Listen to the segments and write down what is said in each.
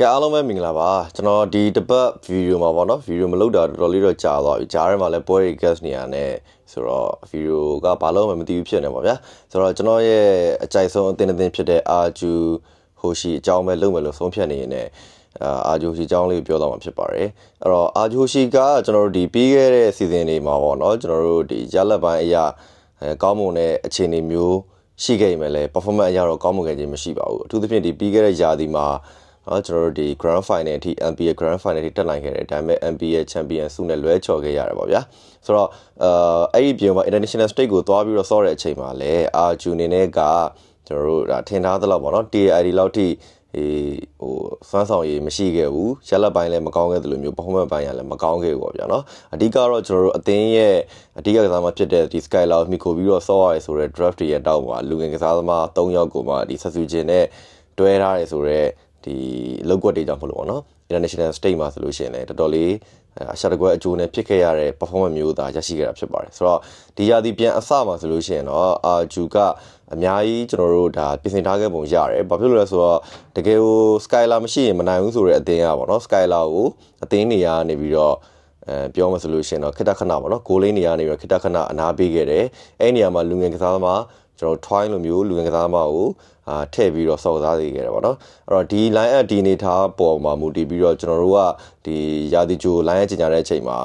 ကဲအားလုံးပဲမင်္ဂလာပါကျွန်တော်ဒီတပတ်ဗီဒီယိုမှာပေါ့နော်ဗီဒီယိုမလုပ်တာတော်တော်လေးတော့ကြာသွားပြီကြားထဲမှာလည်းပွဲတွေ guest နေရနဲ့ဆိုတော့ဗီဒီယိုကဘာလို့မှမသိဘူးဖြစ်နေပါဗျာဆိုတော့ကျွန်တော်ရဲ့အကြိုက်ဆုံးအသင်းအသင်းဖြစ်တဲ့အာဂျူဟိုရှိအကြောင်းပဲလုပ်မယ်လို့ဆုံးဖြတ်နေရင်လည်းအာအာဂျူဟိုရှိအကြောင်းလေးပြောတော့မှာဖြစ်ပါတယ်အဲ့တော့အာဂျူဟိုရှိကကျွန်တော်တို့ဒီပြီးခဲ့တဲ့ season တွေမှာပေါ့နော်ကျွန်တော်တို့ဒီရလက်ပိုင်းအရာအဲကောင်းမွန်တဲ့အခြေအနေမျိုးရှိခဲ့ရင်လည်း performance အရာတော့ကောင်းမွန်ခဲ့ခြင်းမရှိပါဘူးအထူးသဖြင့်ဒီပြီးခဲ့တဲ့ယာဒီမှာ နော်ကျွန်တော်တို့ဒီ grand final အထိ NBA grand final အထိတက်နိုင်ခဲ့တယ်ဒါပေမဲ့ NBA champion ဆုနဲ့လွဲချော်ခဲ့ရတယ်ပေါ့ဗျာဆိုတော့အာအဲ့ဒီပြင်မှာ international stage ကိုသွားပြီးတော့ဆော့တဲ့အချိန်မှာလည်းအာဂျူနေနဲ့ကကျွန်တော်တို့ဒါထင်ထားသလောက်ပေါ့နော် TID လောက်ထိအေးဟိုစွမ်းဆောင်ရည်မရှိခဲ့ဘူးရက်လက်ပိုင်းလည်းမကောင်းခဲ့သလိုမျိုး performance ပိုင်းကလည်းမကောင်းခဲ့ဘူးပေါ့ဗျာနော်အဓိကတော့ကျွန်တော်တို့အသင်းရဲ့အဓိကကစားသမားဖြစ်တဲ့ဒီ Skylar မိခိုပြီးတော့ဆော့ရတယ်ဆိုတော့ draft တွေရဲ့တောက်မှာလူငယ်ကစားသမား၃ယောက်ကိုမှဒီဆက်စုချင်းနဲ့တွဲထားတယ်ဆိုတော့ ဒီလောက်ကွက်တွေကြောင့်မလို့ပေါ့နော် international state မှာဆိုလို့ရှိရင်လည်းတော်တော်လေးအရှာတကွက်အကျိုးနဲ့ဖြစ်ခဲ့ရတဲ့ performance မျိုးသားရရှိခဲ့တာဖြစ်ပါတယ်ဆိုတော့ဒီရာသီပြန်အစမှာဆိုလို့ရှိရင်တော့အာဂျူကအများကြီးကျွန်တော်တို့ဒါပြင်ဆင်ထားခဲ့ပုံရတယ်ဘာဖြစ်လို့လဲဆိုတော့တကယ်ကို Skylar မရှိရင်မနိုင်ဘူးဆိုတဲ့အသင်းอ่ะပေါ့နော် Skylar ကိုအသင်းနေရာနေပြီးတော့အဲပြောမှဆိုလို့ရှိရင်တော့ခိတခဏပေါ့နော်ဂိုးလေးနေရာနေပြီးတော့ခိတခဏအနာပေးခဲ့တယ်အဲ့နေရာမှာလူငယ်ကစားသမား ကျွန်တော် twine လိုမျိုးလူငယ်ကစားသမားကိုအာထည့်ပြီးတော့စောက်စားစေခဲ့တယ်ပေါ့နော်အဲ့တော့ဒီ line up ဒီနေထားပေါ်မှာမူတည်ပြီးတော့ကျွန်တော်တို့ကဒီရာသီကြို line up ကျင်ကြတဲ့အချိန်မှာ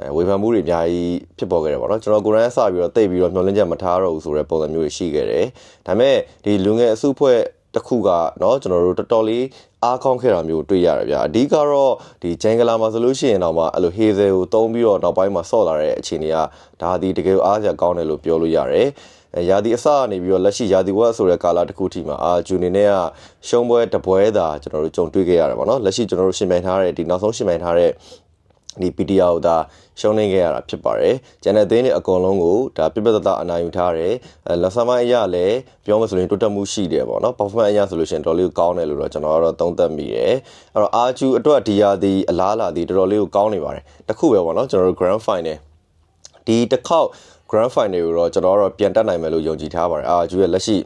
အဲဝေဖန်မှုတွေအများကြီးဖြစ်ပေါ်ခဲ့တယ်ပေါ့နော်ကျွန်တော်ကိုရန်စပြီးတော့တိတ်ပြီးတော့မျောလင်းချက်မထားတော့ဘူးဆိုတဲ့ပုံစံမျိုးတွေရှိခဲ့တယ်ဒါပေမဲ့ဒီလူငယ်အစုဖွဲ့တစ်ခုကเนาะကျွန်တော်တို့တော်တော်လေးအားကောင်းခဲ့တာမျိုးတွေ့ရတယ်ဗျာအဓိကတော့ဒီဂျန်ဂလာမှာဆိုလို့ရှိရင်တော့မှအဲ့လိုဟေဇယ်ကိုတုံးပြီးတော့နောက်ပိုင်းမှာဆော့လာတဲ့အခြေအနေကဒါဒီတကယ်အားစရာကောင်းတယ်လို့ပြောလို့ရတယ် ရာသီအစကနေပြီးတော့လက်ရှိရာသီဝက်ဆိုတဲ့ကာလတစ်ခုထိမှာအာဂျူနေနဲ့ကရှုံးပွဲတပွဲသာကျွန်တော်တို့ကြုံတွေ့ခဲ့ရတယ်ပေါ့နော်လက်ရှိကျွန်တော်တို့ရှင်းပြထားတဲ့ဒီနောက်ဆုံးရှင်းပြထားတဲ့ဒီ PTR ကိုဒါရှုံးနေခဲ့ရတာဖြစ်ပါတယ်။ကျန်တဲ့သင်းတွေအကုန်လုံးကိုဒါပြပြတတအနိုင်ယူထားတယ်။အဲလက်ဆမ်းမအရလည်းပြောမှဆိုရင်တိုးတက်မှုရှိတယ်ပေါ့နော်။ performance အရဆိုလို့ရှိရင်တော်လေးကိုကောင်းတယ်လို့တော့ကျွန်တော်ကတော့သုံးသပ်မိတယ်။အဲ့တော့အာဂျူအတွက်ဒီယာဒီအလားလာဒီတော်တော်လေးကိုကောင်းနေပါတယ်။တခုပဲပေါ့နော်ကျွန်တော်တို့ grand final ဒီတစ်ခေါက် grand final ကိုတော့ကျွန်တော်ကတော့ပြန်တက်နိုင်မယ်လို့ယုံကြည်ထားပါတယ်အာဂျူရဲ့လက်ရှိ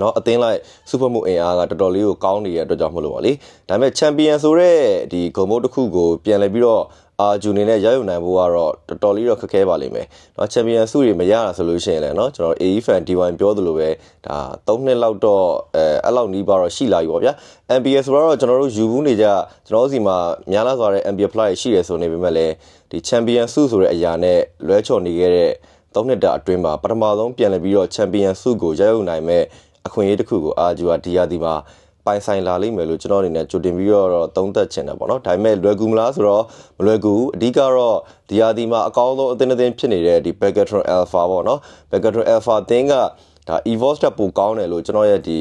နော်အသင်းလိုက်စူပါမူအင်အားကတော်တော်လေးကိုကောင်းနေတဲ့အတွက်ကြောင့်မလို့ပါလေဒါပေမဲ့ချန်ပီယံဆိုတဲ့ဒီဂုဏ်ဘုတ်တစ်ခုကိုပြန်လည်ပြီးတော့အာဂျူနေနဲ့ရယူနိုင်ဖို့ကတော့တော်တော်လေးတော့ခက်ခဲပါလိမ့်မယ်။နော်ချန်ပီယံဆုတွေမရတာဆိုလို့ရှိရင်လည်းနော်ကျွန်တော် AE fan D1 ပြောသလိုပဲဒါ၃နှစ်လောက်တော့အဲအဲ့လောက်နီးပါတော့ရှိလာပြီပေါ့ဗျာ။ MPL ဆိုတော့ကျွန်တော်တို့ယူဘူးနေကြကျွန်တော်တို့စီမှာများလာစွာတဲ့ MPL player ရှိတယ်ဆိုနေပေမဲ့လည်းဒီချန်ပီယံဆုဆိုတဲ့အရာနဲ့လွဲချော်နေခဲ့တဲ့ ၃နှစ်တာအတွင်းမှာပထမဆုံးပြန်လည်ပြီးတော့ချန်ပီယံဆုကိုရယူနိုင်မဲ့အခွင့်အရေးတစ်ခုကိုအာဂျူကဒီယာဒီမှာပိုင်ဆိုင်လာလိမ့်မယ်လို့ကျွန်တော်အနေနဲ့ကြိုတင်ပြီးတော့သုံးသပ်ချင်တယ်ပေါ့နော်ဒါပေမဲ့လွယ်ကူမလားဆိုတော့မလွယ်ကူအဓိကတော့ဒီယာဒီမှာအကောင်းဆုံးအသင်းအသင်းဖြစ်နေတဲ့ဒီ Begatron Alpha ပေါ့နော် Begatron Alpha အသင်းကဒါ EVOS တက်ပိုကောင်းတယ်လို့ကျွန်တော်ရဲ့ဒီ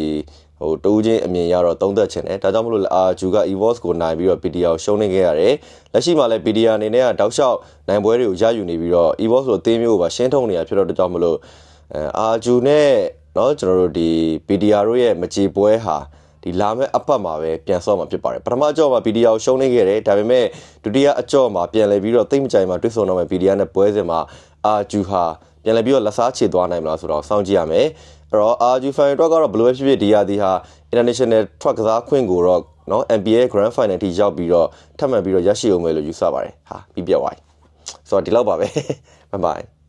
ဟိုတိုးချင်းအမြင်ရတော့သုံးသက်ချင်တယ်ဒါကြောင့်မလို့အာဂျူက EVOS ကိုနိုင်ပြီးတော့ PDR ကိုရှုံးနေခဲ့ရတယ်လက်ရှိမှာလည်း PDR အနေနဲ့ကတောက်လျှောက်နိုင်ပွဲတွေကိုရယူနေပြီးတော့ EVOS ကိုအသင်းမျိုးကိုပါရှင်းထုံနေတာဖြစ်တော့တကြောင့်မလို့အာဂျူနဲ့เนาะကျွန်တော်တို့ဒီ PDR တို့ရဲ့မကြေပွဲဟာဒီလာမဲ့အပတ်မှာပဲပြန်ဆော့မှာဖြစ်ပါတယ်ပထမအကြော့မှာ PDR ကိုရှုံးနေခဲ့တယ်ဒါပေမဲ့ဒုတိယအကြော့မှာပြန်လည်ပြီးတော့တိတ်မကြိုင်မှာတွေ့ဆုံတော့မယ် PDR နဲ့ပွဲစဉ်မှာအာဂျူဟာ ပြန်လည်ပြီးတော့လက်စားချေသွားနိုင်မလားဆိုတော့စောင့်ကြည့်ရမယ်အဲ့တော့ RG5 အတွက်ကတော့ဘယ်လိုပဲဖြစ်ဖြစ်ဒီရာသီဟာ international ထွက်ကစားခွင့်ကိုတော့နော် NBA Grand Final ထိရောက်ပြီးတော့ထပ်မံပြီးတော့ရရှိအောင်မယ်လို့ယူဆပါတယ်ဟာပြီးပြတ်သွားပြီဆိုတော့ဒီလောက်ပါပဲ bye bye